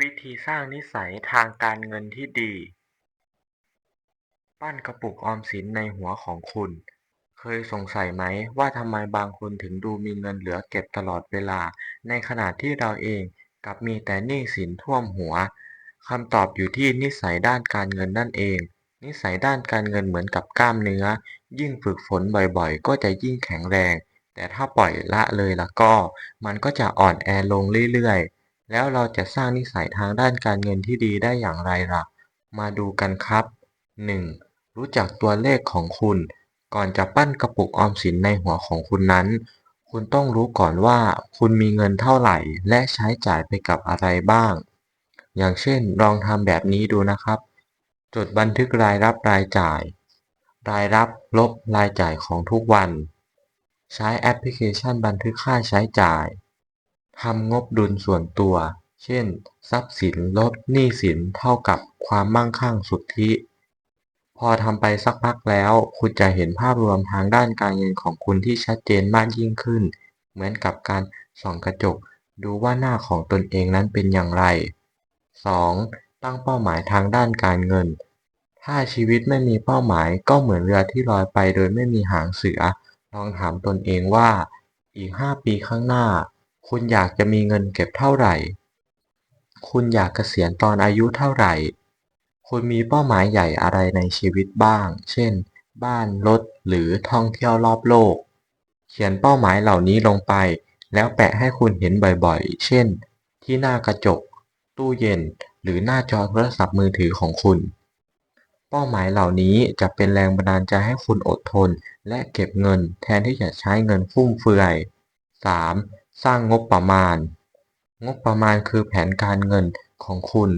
วิธีสร้างนิสัยทางการเงินที่ดี ปั้นกระปุกออมสินในหัวของคุณ เคยสงสัยไหมว่าทำไมบางคนถึงดูมีเงินเหลือเก็บตลอดเวลา ในขณะที่เราเองกลับมีแต่หนี้สินท่วมหัวคำตอบอยู่ที่นิสัยด้านการเงินนั่นเอง นิสัยด้านการเงินเหมือนกับกล้ามเนื้อ ยิ่งฝึกฝนบ่อยๆ ก็จะยิ่งแข็งแรง แต่ถ้าปล่อยละเลยละก็ มันก็จะอ่อนแอลงเรื่อยๆ แล้วเราจะสร้างนิสัยทางด้านการเงินที่ดีได้อย่างไรล่ะ มาดูกันครับ 1. รู้จักตัวเลขของคุณ ก่อนจะปั้นกระปุกออมสินในหัวของคุณนั้น คุณต้องรู้ก่อนว่าคุณมีเงินเท่าไหร่ และใช้จ่ายไปกับอะไรบ้าง อย่างเช่นลองทำแบบนี้ดูนะครับ จดบันทึกรายรับรายจ่าย รายรับลบรายจ่ายของทุกวัน ใช้แอปพลิเคชันบันทึกค่าใช้จ่าย ทำงบดุลส่วนตัว เช่น ทรัพย์สินลดหนี้สินเท่ากับความมั่งคั่งสุทธิ พอทำไปสักพักแล้ว คุณจะเห็นภาพรวมทางด้านการเงินของคุณที่ชัดเจนมากยิ่งขึ้น เหมือนกับการส่องกระจก ดูว่าหน้าของตนเองนั้นเป็นอย่างไร 2. ตั้งเป้าหมายทางด้านการเงิน ถ้าชีวิตไม่มีเป้าหมายก็เหมือนเรือที่ลอยไปโดยไม่มีหางเสือ ลองถามตนเองว่า อีก 5 ปีข้างหน้า คุณอยากจะมีเงินเก็บเท่าไหร่ คุณอยากเกษียณตอนอายุเท่าไหร่ คุณมีเป้าหมายใหญ่อะไรในชีวิตบ้าง เช่น บ้าน รถ หรือท่องเที่ยวรอบโลก เขียนเป้าหมายเหล่านี้ลงไป แล้วแปะให้คุณเห็นบ่อยๆ เช่น ที่หน้ากระจก ตู้เย็น หรือหน้าจอโทรศัพท์มือถือของคุณ เป้าหมายเหล่านี้จะเป็นแรงบันดาลใจให้คุณอดทน และเก็บเงินแทนที่จะใช้เงินฟุ่มเฟือย 3. สร้างงบประมาณ งบประมาณคือแผนการเงินของคุณ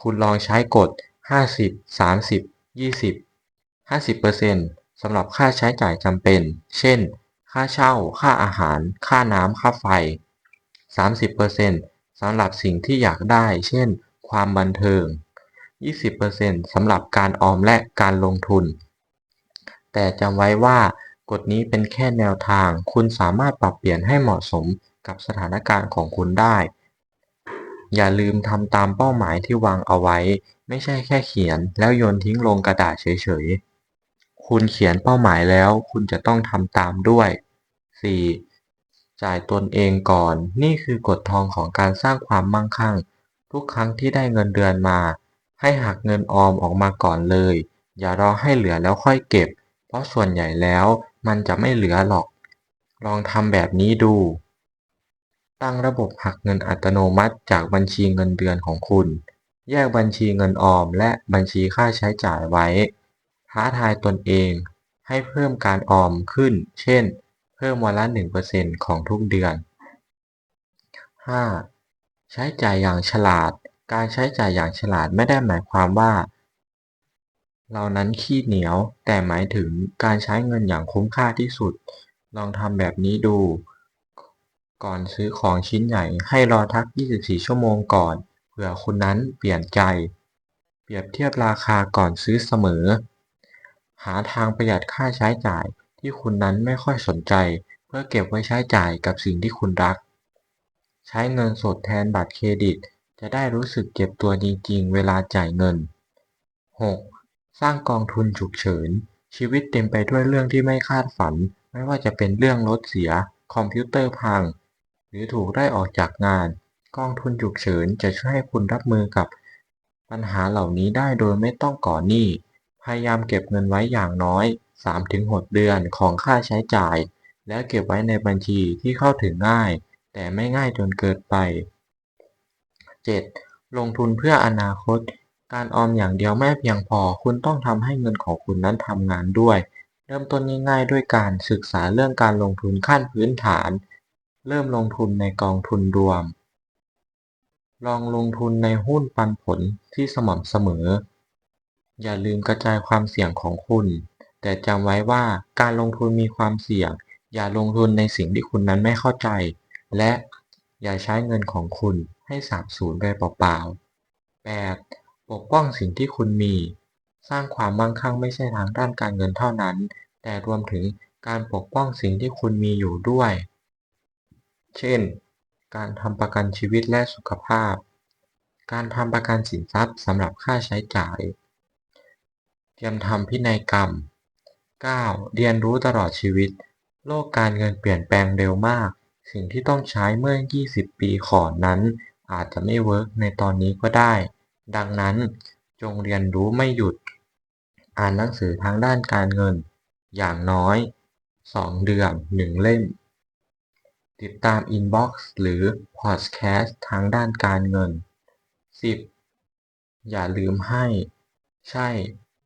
คุณลองใช้กฎ 50 30 20 50%สำหรับค่าใช้จ่ายจำเป็น เช่น ค่าเช่า ค่าอาหาร ค่าน้ำ ค่าไฟ 30%สำหรับสิ่งที่อยากได้ เช่น ความบันเทิง 20%สำหรับการออมและการลงทุน แต่จำไว้ว่า กฎนี้เป็นแค่แนวทาง คุณสามารถปรับเปลี่ยนให้เหมาะสมกับสถานการณ์ของคุณได้ อย่าลืมทำตามเป้าหมายที่วางเอาไว้ ไม่ใช่แค่เขียนแล้วโยนทิ้งลงกระดาษเฉยๆ คุณเขียนเป้าหมายแล้ว คุณจะต้องทำตามด้วย 4. จ่ายตนเองก่อน นี่คือกฎทองของการสร้างความมั่งคั่ง ทุกครั้งที่ได้เงินเดือนมา ให้หักเงินออมออกมาก่อนเลย อย่ารอให้เหลือแล้วค่อยเก็บ เพราะส่วนใหญ่แล้วมันจะไม่เหลือหรอก ลองทำแบบนี้ดู ตั้งระบบหักเงินอัตโนมัติจากบัญชีเงินเดือนของคุณ แยกบัญชีเงินออมและบัญชีค่าใช้จ่ายไว้ ท้าทายตนเองให้เพิ่มการออมขึ้น เช่น เพิ่มวันละ 1%ของทุกเดือน 5. ใช้จ่ายอย่างฉลาด การใช้จ่ายอย่างฉลาดไม่ได้หมายความว่า เรานั้นขี้เหนียว แต่หมายถึงการใช้เงินอย่างคุ้มค่าที่สุด ลองทำแบบนี้ดู ก่อนซื้อของชิ้นใหญ่ให้รอทัก 24 ชั่วโมงก่อน เผื่อคุณนั้นเปลี่ยนใจ เปรียบเทียบราคาก่อนซื้อเสมอ หาทางประหยัดค่าใช้จ่ายที่คุณนั้นไม่ค่อยสนใจ เพื่อเก็บไว้ใช้จ่ายกับสิ่งที่คุณรัก ใช้เงินสดแทนบัตรเครดิต จะได้รู้สึกเจ็บตัวจริงๆ เวลาจ่ายเงิน 6. สร้างกองทุนฉุกเฉิน ชีวิตเต็มไปด้วยเรื่องที่ไม่คาดฝัน ไม่ว่าจะเป็นเรื่องรถเสีย คอมพิวเตอร์พัง หรือถูกไล่ออกจากงาน กองทุนฉุกเฉินจะช่วยให้คุณรับมือกับ ปัญหาเหล่านี้ได้โดยไม่ต้องก่อหนี้ พยายามเก็บเงินไว้อย่างน้อย 3-6 เดือนของค่าใช้จ่าย แล้วเก็บไว้ในบัญชีที่เข้าถึงง่าย แต่ไม่ง่ายจนเกินไป 7. ลงทุนเพื่ออนาคต การออมอย่างเดียวไม่เพียงพอ คุณต้องทำให้เงินของคุณนั้นทำงานด้วย เริ่มต้นง่ายๆ ด้วยการศึกษาเรื่องการลงทุนขั้นพื้นฐาน เริ่มลงทุนในกองทุนรวม ลองลงทุนในหุ้นปันผลที่สม่ำเสมอ อย่าลืมกระจายความเสี่ยงของคุณ แต่จำไว้ว่าการลงทุนมีความเสี่ยง อย่าลงทุนในสิ่งที่คุณนั้นไม่เข้าใจ และอย่าใช้เงินของคุณให้สาบสูญไปเปล่าๆ 8. ปกป้องสิ่งที่คุณมี สร้างความมั่งคั่งไม่ใช่ทางด้านการเงินเท่านั้น แต่รวมถึงการปกป้องสิ่งที่คุณมีอยู่ด้วย เช่น การทำประกันชีวิตและสุขภาพ การทำประกันสินทรัพย์สำหรับค่าใช้จ่าย เตรียมทำพินัยกรรม 9. เรียนรู้ตลอดชีวิต โลกการเงินเปลี่ยนแปลงเร็วมาก สิ่งที่ต้องใช้เมื่อ 20 ปีก่อนนั้น อาจจะไม่เวิร์กในตอนนี้ก็ได้ ดังนั้นจงเรียนรู้ไม่หยุด อ่านหนังสือทางด้านการเงิน อย่างน้อย 2 เดือน1เล่ม ติดตามอินบ็อกซ์หรือพอดแคสต์ทางด้านการเงิน 10. อย่าลืมให้ ใช่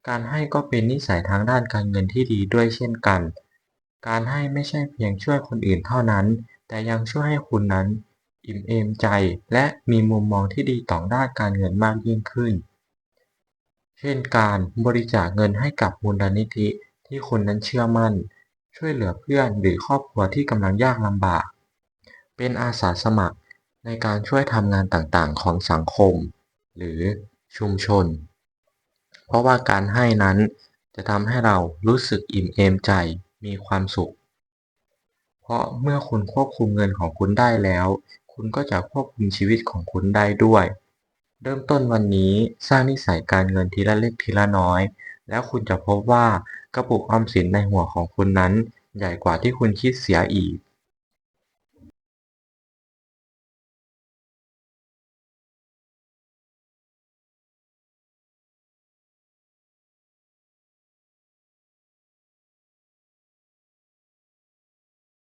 การให้ก็เป็นนิสัยทางด้านการเงินที่ดีด้วยเช่นกัน การให้ไม่ใช่เพียงช่วยคนอื่นเท่านั้น แต่ยังช่วยให้คุณนั้น อิ่มเอมใจ และมีมุมมองที่ดีต่อด้านการเงินมากยิ่งขึ้น เช่นการบริจาคเงินให้กับมูลนิธิที่คุณนั้นเชื่อมั่น ช่วยเหลือเพื่อนหรือครอบครัวที่กำลังยากลำบาก เป็นอาสาสมัครในการช่วยทำงานต่างๆ ของสังคม หรือชุมชน เพราะว่าการให้นั้นจะทำให้เรารู้สึกอิ่มเอมใจ มีความสุข เพราะเมื่อคุณควบคุมเงินของคุณได้แล้ว คุณก็จะควบคุมชีวิตของคุณได้ด้วย เริ่มต้นวันนี้สร้างนิสัยการเงินทีละเล็กทีละน้อย แล้วคุณจะพบว่ากระปุกออมสินในหัวของคุณนั้น ใหญ่กว่าที่คุณคิดเสียอีก